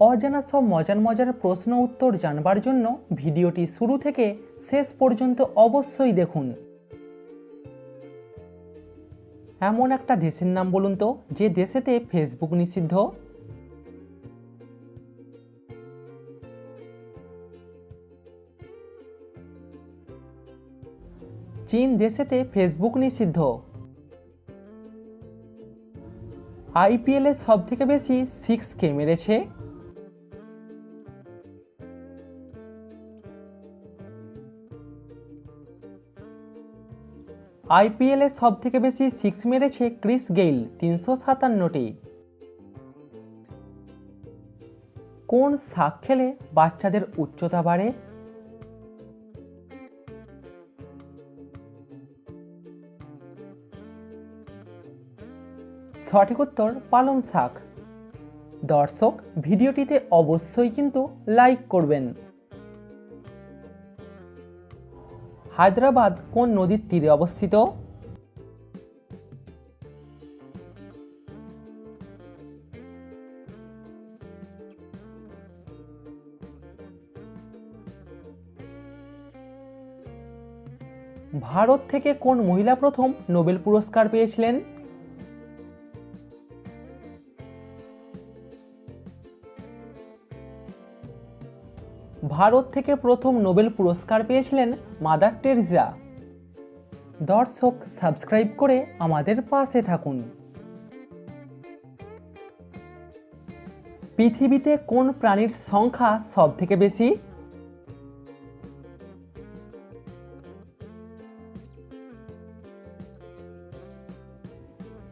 অজানা সব মজার মজার প্রশ্ন উত্তর জানবার জন্য ভিডিওটি শুরু থেকে শেষ পর্যন্ত অবশ্যই দেখুন। এমন একটা দেশের নাম বলুন তো, যে দেশেতে ফেসবুক নিষিদ্ধ। চীন দেশেতে ফেসবুক নিষিদ্ধ। আইপিএলে সব থেকে বেশি সিক্স কে মেরেছে। আইপিএলে সব থেকে বেশি সিক্স মেরেছে ক্রিস গেইল, তিনশো সাতান্নটি। কোন শাক খেলে বাচ্চাদের উচ্চতা বাড়ে? সঠিক উত্তর, পালং শাক। দর্শক, ভিডিওটিতে অবশ্যই কিন্তু লাইক করবেন। হায়দ্রাবাদ কোন নদীর তীরে অবস্থিত? ভারত থেকে কোন মহিলা প্রথম নোবেল পুরস্কার পেয়েছিলেন? ভারত থেকে প্রথম নোবেল পুরস্কার পেয়েছিলেন মাদার টেরিজা দর্শক, সাবস্ক্রাইব করে আমাদের পাশে থাকুন। পৃথিবীতে কোন প্রাণীর সংখ্যা সব থেকে বেশি?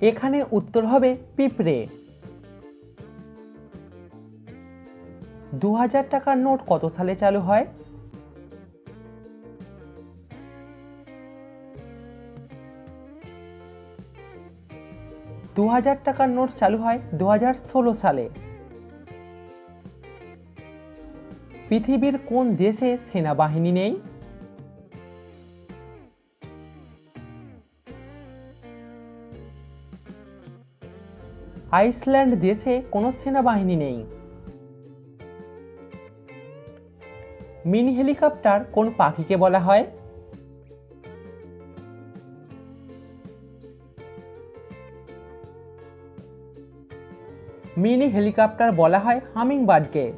এখানে উত্তর হবে পিঁপড়ে। দু হাজার টাকার নোট কত সালে চালু হয়? দু হাজার টাকার নোট চালু হয় দু হাজার ষোলো সালে। পৃথিবীর কোন দেশে সেনাবাহিনী নেই? আইসল্যান্ড দেশে কোনো সেনাবাহিনী নেই। মিনি হেলিকপ্টার কোন পাখিকে বলা হয়? মিনি হেলিকপ্টার বলা হয় হামিংবার্ডকে।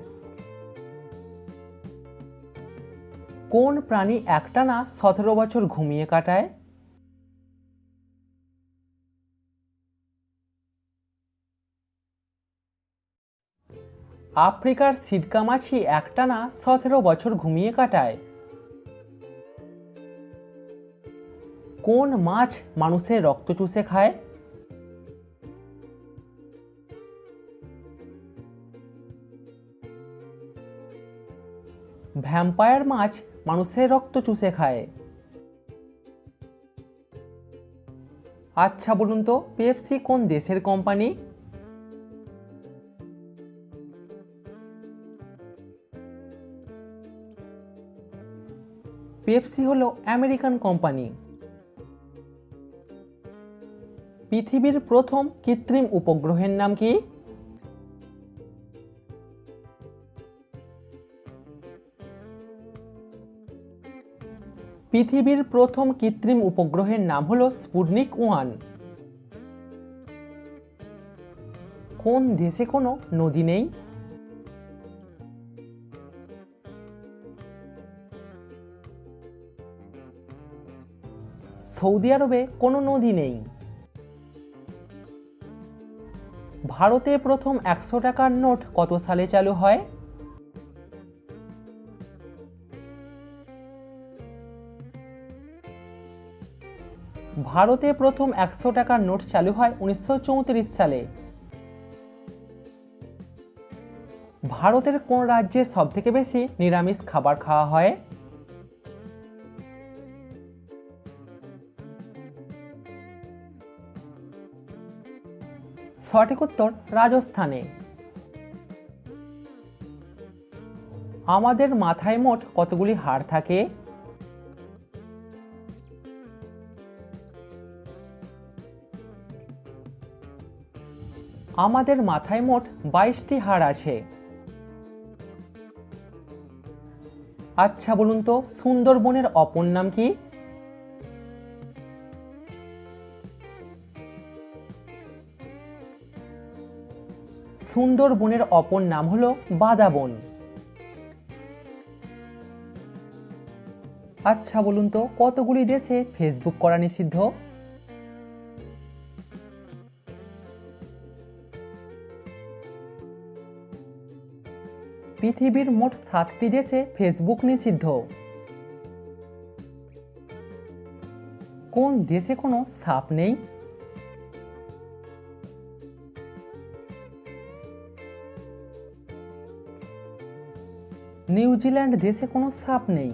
কোন প্রাণী একটানা সতেরো বছর ঘুমিয়ে কাটায়? আফ্রিকার সিডকা মাছি একটানা সতেরো বছর ঘুমিয়ে কাটায়। কোন মাছ মানুষের রক্ত চুষে খায়? ভ্যাম্পায়ার মাছ মানুষের রক্ত চুষে খায়। আচ্ছা বলুন তো, পেপসি কোন দেশের কোম্পানি? পেপসি হলো আমেরিকান কোম্পানি। পৃথিবীর প্রথম কৃত্রিম উপগ্রহের নাম কি? পৃথিবীর প্রথম কৃত্রিম উপগ্রহের নাম হলো স্পুটনিক ওয়ান। কোন দেশে কোনো নদী নেই? সৌদি আরবে কোনো নদী নেই। ভারতে প্রথম একশো টাকার নোট কত সালে চালু হয়? ভারতে প্রথম একশো টাকার নোট চালু হয় উনিশশো চৌত্রিশ সালে। ভারতের কোন রাজ্যে সবথেকে বেশি নিরামিষ খাবার খাওয়া হয়? সঠিক উত্তর রাজস্থানে। আমাদের মাথায় মোট কতগুলি হাড় থাকে? আমাদের মাথায় মোট বাইশটি হাড় আছে। আচ্ছা বলুন তো, সুন্দরবনের অপর নাম কি? সুন্দরবনের অপর নাম হলো বাদাবন আচ্ছা বলুন তো, কতগুলি দেশে ফেসবুক করা নিষিদ্ধ? পৃথিবীর মোট সাতটি দেশে ফেসবুক নিষিদ্ধ। কোন দেশে কোনো সাপ নেই? নিউজিল্যান্ড দেশে কোনো সাপ নেই।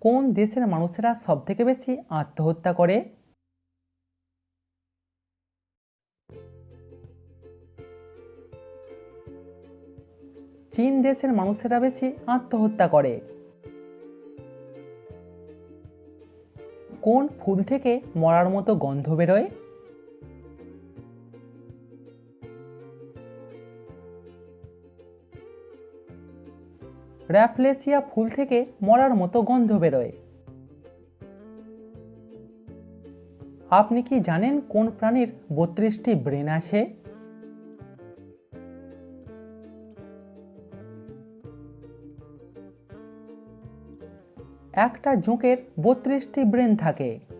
কোন দেশের মানুষেরা সবথেকে বেশি আত্মহত্যা করে? চীন দেশের মানুষেরা বেশি আত্মহত্যা করে। কোন ফুল থেকে মরার মতো গন্ধ বেরোয়? র্যাফলেসিয়া ফুল থেকে মরার মতো গন্ধ বেরোয়। আপনি কি জানেন কোন প্রাণীর বত্রিশটি ব্রেন আছে? একটা জোঁকের বত্রিশটি ব্রেন থাকে।